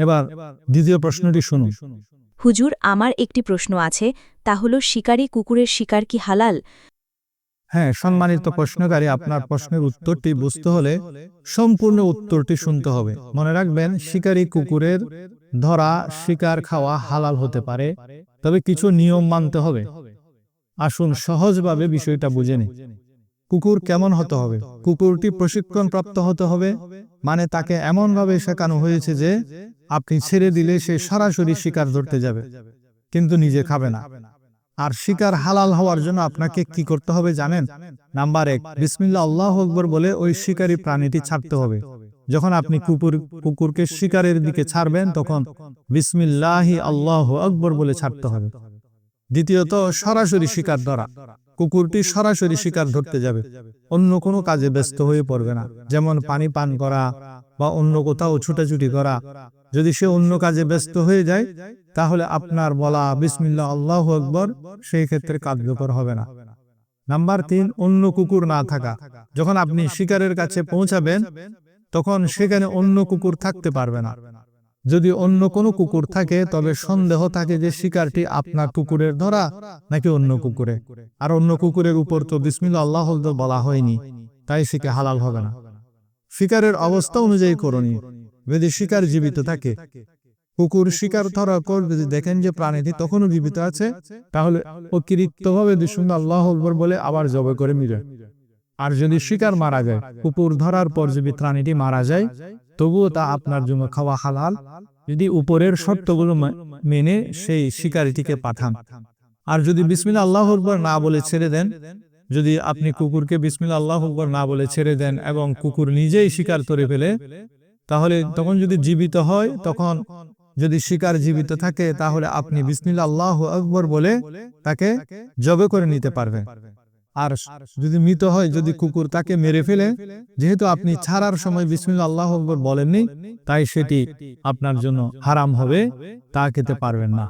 এবার দ্বিতীয় প্রশ্নটি শুনুন। হুজুর আমার একটি প্রশ্ন আছে তা হল শিকারী কুকুরের শিকার কি হালাল? হ্যাঁ সম্মানিত প্রশ্নকারী আপনার প্রশ্নের উত্তরটি বুঝতে হলে সম্পূর্ণ উত্তরটি শুনতে হবে। মনে রাখবেন শিকারী কুকুরের ধরা শিকার খাওয়া হালাল হতে পারে তবে কিছু নিয়ম মানতে হবে। আসুন সহজভাবে বিষয়টা বুঝে নিই। কুকুর কেমন হতে হবে? কুকুরটি প্রশিক্ষণ প্রাপ্ত হতে হবে। মানে তাকে এমনভাবে শেখানো হয়েছে যে, আপনি ছেড়ে দিলে সে সরাসরি শিকার ধরতে যাবে। কিন্তু নিজে খাবে না। আর শিকার হালাল হওয়ার জন্য আপনাকে কি করতে হবে জানেন? নাম্বার এক বিসমিল্লা আল্লাহ আকবর বলে ওই শিকারী প্রাণীটি ছাড়তে হবে। যখন আপনি কুকুর, কুকুরকে শিকারের দিকে ছাড়বেন, তখন বিসমিল্লাহি, আল্লাহ আকবর বলে ছাড়তে হবে। দ্বিতীয়ত, সরাসরি শিকার ধরা। কুকুরটি সরাসরি শিকার ধরতে যাবে। অন্য কোনো কাজে ব্যস্ত হয়ে পড়বে না। যেমন পানি পান করা বা অন্য কোথাও ছুটাছুটি করা। যদি সে অন্য কাজে ব্যস্ত হয়ে যায় তাহলে আপনার বলা বিসমিল্লা আল্লাহ আকবর সেই ক্ষেত্রে কার্যকর হবে না। নাম্বার তিন অন্য কুকুর না থাকা। যখন আপনি শিকারের কাছে পৌঁছাবেন তখন সেখানে অন্য কুকুর থাকতে পারবে না। যদি অন্য কোনো কুকুর থাকে, তবে সন্দেহ থাকে যে শিকারটি আপনার কুকুরের ধরা নাকি অন্য কুকুরে। আর অন্য কুকুরের উপর তো বিসমিল্লা আল্লাহ বলা হয়নি, তাই শিকে হালাল হবে না। শিকারের অবস্থা অনুযায়ী করণীয়, যদি শিকার জীবিত থাকে। কুকুর শিকার ধরার পর যদি দেখেন যে প্রাণীটি তখনও জীবিত আছে, তাহলে অতিরিক্তভাবে বিষ্ণু আল্লাহ বলে আবার জবে করে মিলে আর যদি শিকার মারা যায়, কুকুর ধরার পর যদি প্রাণীটি মারা যায় তবুও তা আপনার জন্য খাওয়া হালাল। যদি উপরের শর্তগুলো মেনে সেই শিকারিটিকে পাঠান। আর যদি বিসমিল্লা আল্লাহ আকবর না বলে ছেড়ে দেন যদি আপনি কুকুরকে বিসমিল্লা আল্লাহ আকবর না বলে ছেড়ে দেন এবং কুকুর নিজেই শিকার করে ফেলে তাহলে তখন যদি জীবিত হয় তখন যদি শিকার জীবিত থাকে তাহলে আপনি বিসমিল্লা আল্লাহ আকবর বলে তাকে জবে করে নিতে পারবেন আর যদি মৃত হয় যদি কুকুর তাকে মেরে ফেলে যেহেতু আপনি ছাড়ার সময় বিসমিল্লা আল্লাহ বলেননি তাই সেটি আপনার জন্য হারাম হবে তা খেতে পারবেন না।